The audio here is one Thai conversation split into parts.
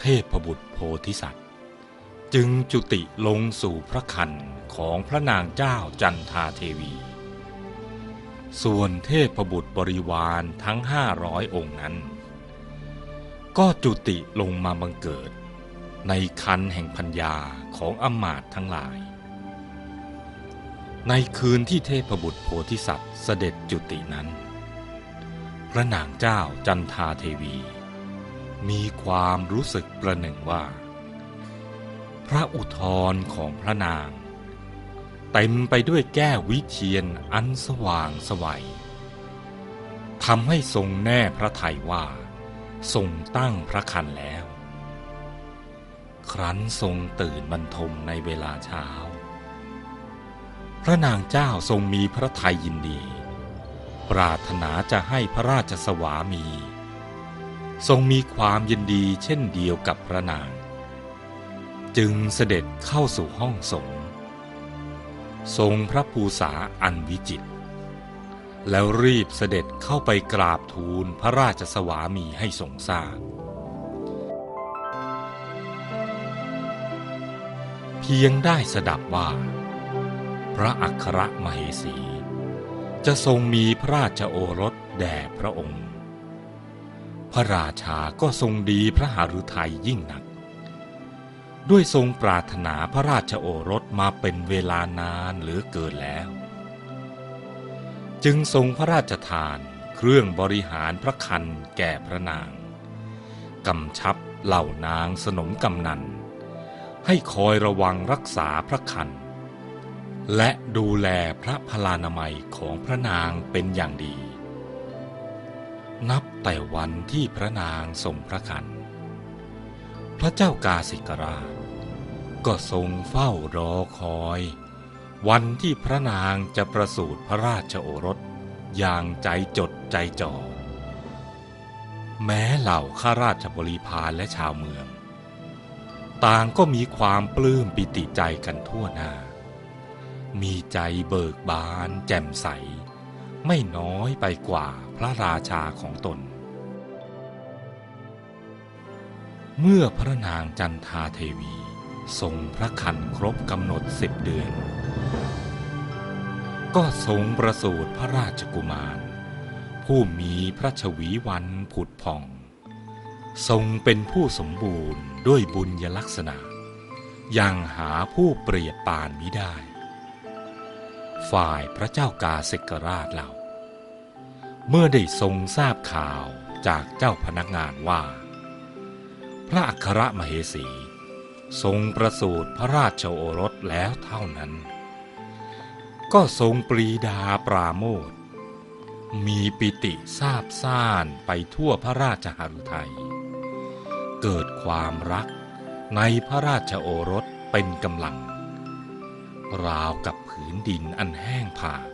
เทพบุตรโพธิสัตว์ จึงจุติลงสู่พระคันของพระนางเจ้าจันทาเทวี ส่วนเทพบุตรบริวารทั้งห้าร้อยองค์นั้น ก็จุติลงมาบังเกิด ในคันแห่งพัญญาของอมาตทั้งหลาย ในคืนที่เทพบุตรโพธิสัตว์เสด็จจุตินั้น พระนางเจ้าจันทาเทวี มีความรู้สึกประหนึ่งว่า พระอุทธรของพระนาง เต็มไปด้วยแก้ววิเชียนอันสว่างสวัยทำให้ทรงแน่พระทัยว่า ทรงตั้งพระคันแล้ว ครั้นทรงตื่นบรรทมในเวลาเช้า พระนางเจ้าทรงมีพระทัยยินดี ปรารถนาจะให้พระราชสวามี ทรงมีความยินดีเช่นเดียวกับพระนาง จึงเสด็จเข้าสู่ห้องสงฆ์ทรงพระภูษาอันวิจิต แล้วรีบเสด็จเข้าไปกราบทูลพระราชสวามีให้ทรงทราบ เพียงได้สดับว่า พระอัครมเหสี จะทรงมีพระราชโอรสแด่พระองค์ พระราชาก็ทรงดีพระหฤทัยยิ่งหนัก ด้วยทรงปรารถนาพระราชโอรสมาเป็นเวลานานเหลือเกินแล้ว จึงทรงพระราชทานเครื่องบริหารพระคันแก่พระนางกำชับเหล่านางสนมกำนัน ให้คอยระวังรักษาพระคัน และดูแลพระพลานามัยของพระนางเป็นอย่างดี นับแต่วันที่พระนางทรงพระคัน พระเจ้ากาสิกราช ก็ทรงเฝ้ารอคอย วันที่พระนางจะประสูติพระราชโอรสอย่างใจจดใจจ่อ แม้เหล่าข้าราชบริพารและชาวเมือง ต่างก็มีความปลื้มปิติใจกันทั่วหน้า มีใจเบิกบานแจ่มใส ไม่น้อยไปกว่าพระราชาของตน เมื่อพระนางจันทาเทวีทรงพระคันครบกำหนดสิบเดือน ก็ทรงประสูติพระราชกุมาร ผู้มีพระชวีวันผุดผ่อง ทรงเป็นผู้สมบูรณ์ด้วยบุญยลักษณะ ยังหาผู้เปรียบปานมิได้ ฝ่ายพระเจ้ากาสิกราชเราเมื่อได้ทรงทราบข่าวจากเจ้าพนักงานว่า พระอัครมเหสี ทรงประสูติพระราชโอรสแล้วเท่านั้น ก็ทรงปรีดาปราโมทมีปิติซาบซ่านไปทั่วพระราชหฤทัย เกิดความรักในพระราชโอรสเป็นกำลัง ราวกับผืนดินอันแห้งผาก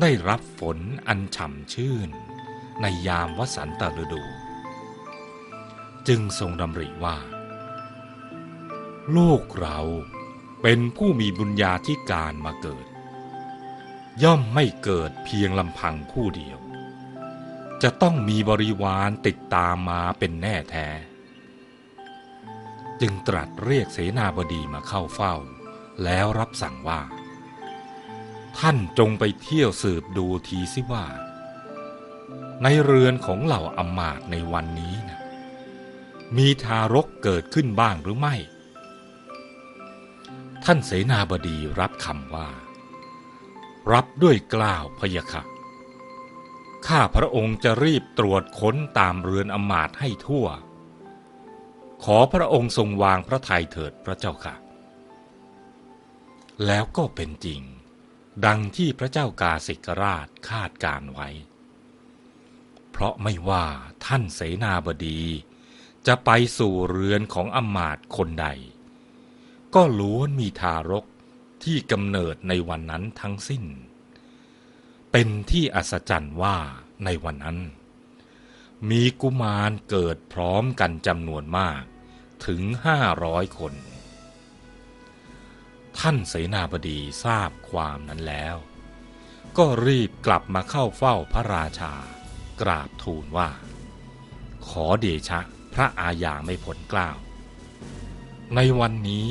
ได้รับฝนอันฉ่ำชื่น ในยามวสันตฤดู จึงทรงดำริว่าลูกเราเป็นผู้มีบุญญาธิการมาเกิด ย่อมไม่เกิดเพียงลำพังผู้เดียว จะต้องมีบริวารติดตามมาเป็นแน่แท้ จึงตรัสเรียกเสนาบดีมาเข้าเฝ้า แล้วรับสั่งว่า ท่านจงไปเที่ยวสืบดูทีสิว่า ในเรือนของเหล่าอมาตในวันนี้นะมีทารกเกิดขึ้นบ้างหรือไม่ ท่านเสนาบดีรับคำว่า รับด้วยกล้าวพยาค่ะข้าพระองค์จะรีบตรวจค้นตามเรือนอมาตให้ทั่ว ขอพระองค์ทรงวางพระทัยเถิดพระเจ้าค่ะ แล้วก็เป็นจริง ดังที่พระเจ้ากาสิกราชคาดการไว้ เพราะไม่ว่าท่านเสนาบดี จะไปสู่เรือนของอำมาตย์คนใด ก็ล้วนมีทารกที่กำเนิดในวันนั้นทั้งสิ้น เป็นที่อัศจรรย์ว่าในวันนั้น มีกุมารเกิดพร้อมกันจำนวนมากถึงห้าร้อยคน ท่านเสนาบดีทราบความนั้นแล้ว ก็รีบกลับมาเข้าเฝ้าพระราชา กราบทูลว่า ขอเดชะพระอาญาไม่ผลกล้าว ในวันนี้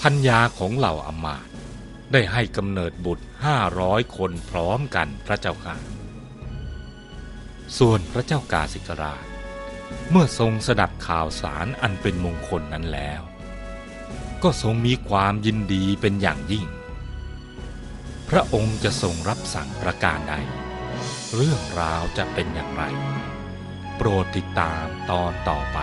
พัญญาของเหล่าอมาตย์ได้ให้กำเนิดบุตรห้าร้อยคนพร้อมกันพระเจ้าค่ะ ส่วนพระเจ้ากาสิกราช เมื่อทรงสดับข่าวสารอันเป็นมงคลนั้นแล้ว ก็ทรงมีความยินดีเป็นอย่างยิ่ง พระองค์จะทรงรับสั่งประการใด เรื่องราวจะเป็นอย่างไร โปรดติดตามตอนต่อไป